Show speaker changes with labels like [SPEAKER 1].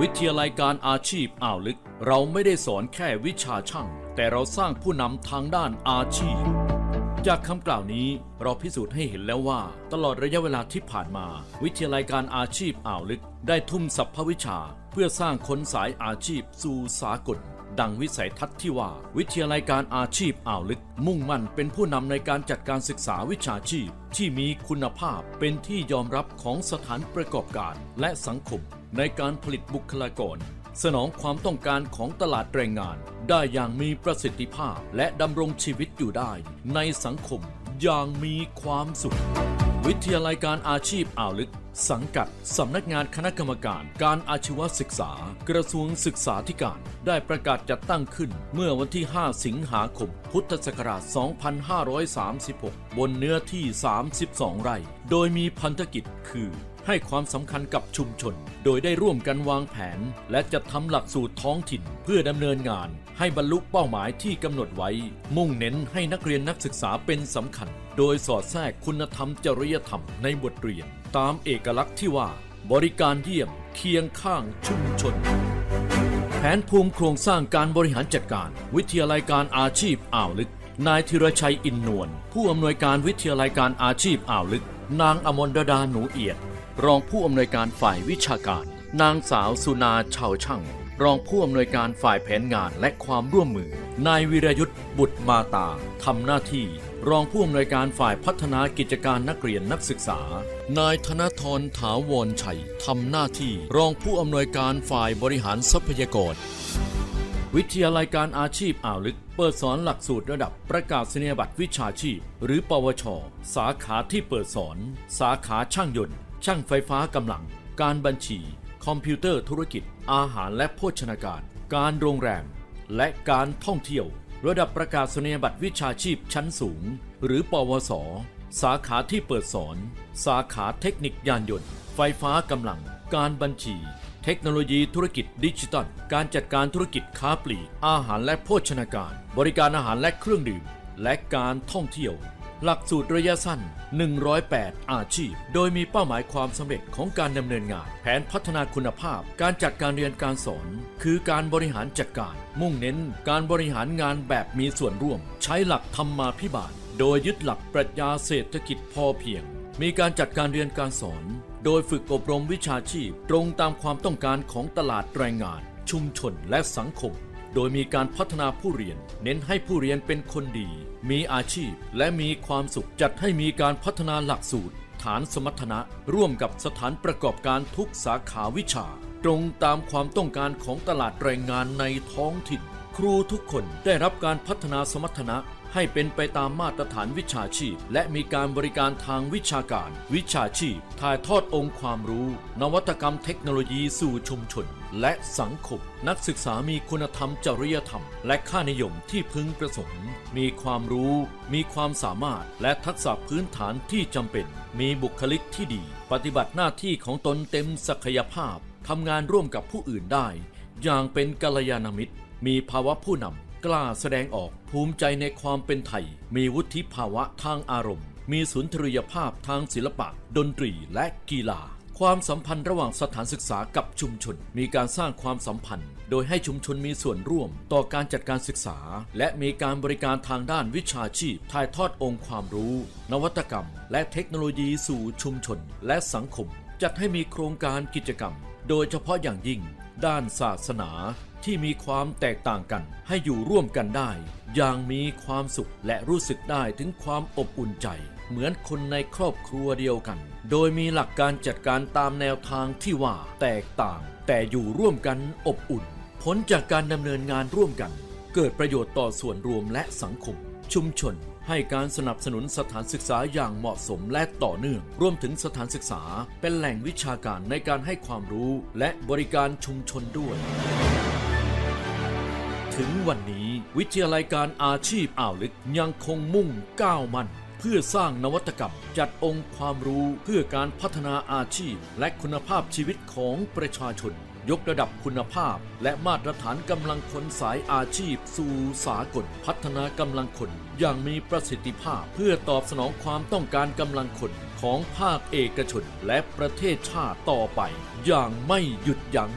[SPEAKER 1] วิทยาลัยการอาชีพอ่าวลึก เราไม่ได้สอนแค่วิชาช่าง แต่เราสร้างผู้นำทางด้านอาชีพ จากคำกล่าวนี้เราพิสูจน์ให้เห็นแล้วว่า ตลอดระยะเวลาที่ผ่านมา วิทยาลัยการอาชีพอ่าวลึก ได้ทุ่มสรรพวิชา เพื่อสร้างคนสายอาชีพสู่สากล ดังวิสัยทัศน์ที่ว่า วิทยาลัยการอาชีพอ่าวลึก มุ่งมั่นเป็นผู้นำในการจัดการศึกษาวิชาชีพ ที่มีคุณภาพเป็นที่ยอมรับของสถานประกอบการและสังคม ในการผลิตบุคลากร สนองความต้องการของตลาดแรงงาน ได้อย่างมีประสิทธิภาพ และดำรงชีวิตอยู่ได้ ในสังคมอย่างมีความสุข วิทยาลัยการอาชีพอ่าวลึก สังกัดสำนักงานคณะกรรมการการอาชีวศึกษา กระทรวงศึกษาธิการ ได้ประกาศจัดตั้งขึ้นเมื่อวันที่ 5 สิงหาคม พุทธศักราช 2536 บนเนื้อที่ 32 ไร่ โดยมีพันธกิจคือ ให้ความสำคัญกับชุมชน โดยได้ร่วมกันวางแผน และจัดทำหลักสูตรท้องถิ่น เพื่อดำเนินงาน ให้บรรลุเป้าหมายที่กำหนดไว้ มุ่งเน้นให้นักเรียนนักศึกษาเป็นสำคัญ โดยสอดแทรกคุณธรรมจริยธรรมในบทเรียน ตามเอกลักษณ์ที่ว่า บริการเยี่ยมเคียงข้างชุมชน แผนภูมิโครงสร้างการบริหารจัดการ วิทยาลัยการอาชีพอ่าวลึก นายธีรชัยอินนวลผู้อำนวยการวิทยาลัยการอาชีพอ่าวลึก นางอมรดดาหนูเอียด รองผู้อำนวยการฝ่ายวิชาการ นางสาวสุนาชาวช่าง รองผู้อำนวยการฝ่ายแผนงานและความร่วมมือ นายวิรยุทธ์บุตรมาตาทำหน้าที่ รองผู้อำนวยการฝ่ายพัฒนากิจการนักเรียนนักศึกษา นายธนทรถาวรชัยทำหน้าที่ รองผู้อำนวยการฝ่ายบริหารทรัพยากร วิทยาลัยการอาชีพอ่าวลึก เปิดสอนหลักสูตรระดับประกาศนียบัตรวิชาชีพ หรือ ปวช สาขาที่เปิดสอน สาขาช่างยนต์ ช่างไฟฟ้ากำลัง การบัญชี คอมพิวเตอร์ธุรกิจ อาหารและโภชนาการ การโรงแรม และการท่องเที่ยว ระดับประกาศนียบัตรวิชาชีพชั้นสูง หรือปวส สาขาที่เปิดสอน สาขาเทคนิคยานยนต์ ไฟฟ้ากำลัง การบัญชี เทคโนโลยีธุรกิจดิจิตอลการจัดการธุรกิจค้าปลีกอาหารและโภชนาการ บริการอาหารและเครื่องดื่ม และการท่องเที่ยว หลักสูตรระยะสั้น 108 อาชีพ โดยมีเป้าหมายความสำเร็จของการดำเนินงาน แผนพัฒนาคุณภาพ การจัดการเรียนการสอน คือการบริหารจัดการ มุ่งเน้นการบริหารงานแบบมีส่วนร่วม ใช้หลักธรรมาภิบาล โดยยึดหลักปรัชญาเศรษฐกิจพอเพียง มีการจัดการเรียนการสอน โดยฝึกอบรมวิชาชีพ ตรงตามความต้องการของตลาดแรงงาน ชุมชนและสังคม โดยมีการพัฒนาผู้เรียน เน้นให้ผู้เรียนเป็นคนดี มีอาชีพ และมีความสุขจัดให้มีการพัฒนาหลักสูตร ฐานสมรรถนะ ร่วมกับสถานประกอบการทุกสาขาวิชา ตรงตามความต้องการของตลาดแรงงานในท้องถิ่น ครูทุกคนได้รับการพัฒนาสมรรถนะให้เป็นไปตามมาตรฐานวิชาชีพ และมีการบริการทางวิชาการ วิชาชีพ ถ่ายทอดองค์ความรู้ นวัตกรรมเทคโนโลยีสู่ชุมชน และสังคม นักศึกษามีคุณธรรมจริยธรรม และค่านิยมที่พึงประสงค์ มีความรู้ มีความสามารถ และทักษะพื้นฐานที่จำเป็น มีบุคลิกที่ดี ปฏิบัติหน้าที่ของตนเต็มศักยภาพทำงานร่วมกับผู้อื่นได้ อย่างเป็นกัลยาณมิตร มีภาวะผู้นำ กล้าแสดงออกภูมิใจในความเป็นไทย มีวุฒิภาวะทางอารมณ์ มีสุนทรียภาพทางศิลปะ ดนตรีและกีฬา ความสัมพันธ์ระหว่างสถานศึกษากับชุมชน มีการสร้างความสัมพันธ์ โดยให้ชุมชนมีส่วนร่วม ต่อการจัดการศึกษา และมีการบริการทางด้านวิชาชีพ ถ่ายทอดองค์ความรู้ นวัตกรรม และเทคโนโลยีสู่ชุมชน และสังคม จัดให้มีโครงการกิจกรรม โดยเฉพาะอย่างยิ่ง ด้านศาสนาที่มีความแตกต่างกันให้อยู่ร่วมกันได้ อย่างมีความสุขและรู้สึกได้ถึงความอบอุ่นใจ เหมือนคนในครอบครัวเดียวกัน โดยมีหลักการจัดการตามแนวทางที่ว่าแตกต่าง แต่อยู่ร่วมกันอบอุ่น ผลจากการดำเนินงานร่วมกัน เกิดประโยชน์ต่อส่วนรวมและสังคม ชุมชน ให้การสนับสนุนสถานศึกษาอย่างเหมาะสมและต่อเนื่อง รวมถึงสถานศึกษาเป็นแหล่งวิชาการในการให้ความรู้และบริการชุมชนด้วย ถึงวันนี้ วิทยาลัยการอาชีพอ่าวลึกยังคงมุ่งก้าวมันเพื่อสร้างนวัตกรรม จัดองค์ความรู้เพื่อการพัฒนาอาชีพ และคุณภาพชีวิตของประชาชน ยกระดับคุณภาพ และมาตรฐานกำลังคนสายอาชีพ สู่สากล พัฒนากำลังคน อย่างมีประสิทธิภาพ เพื่อตอบสนองความต้องการกำลังคนของภาคเอกชน และประเทศชาติต่อไป อย่างไม่หยุดยัง้ง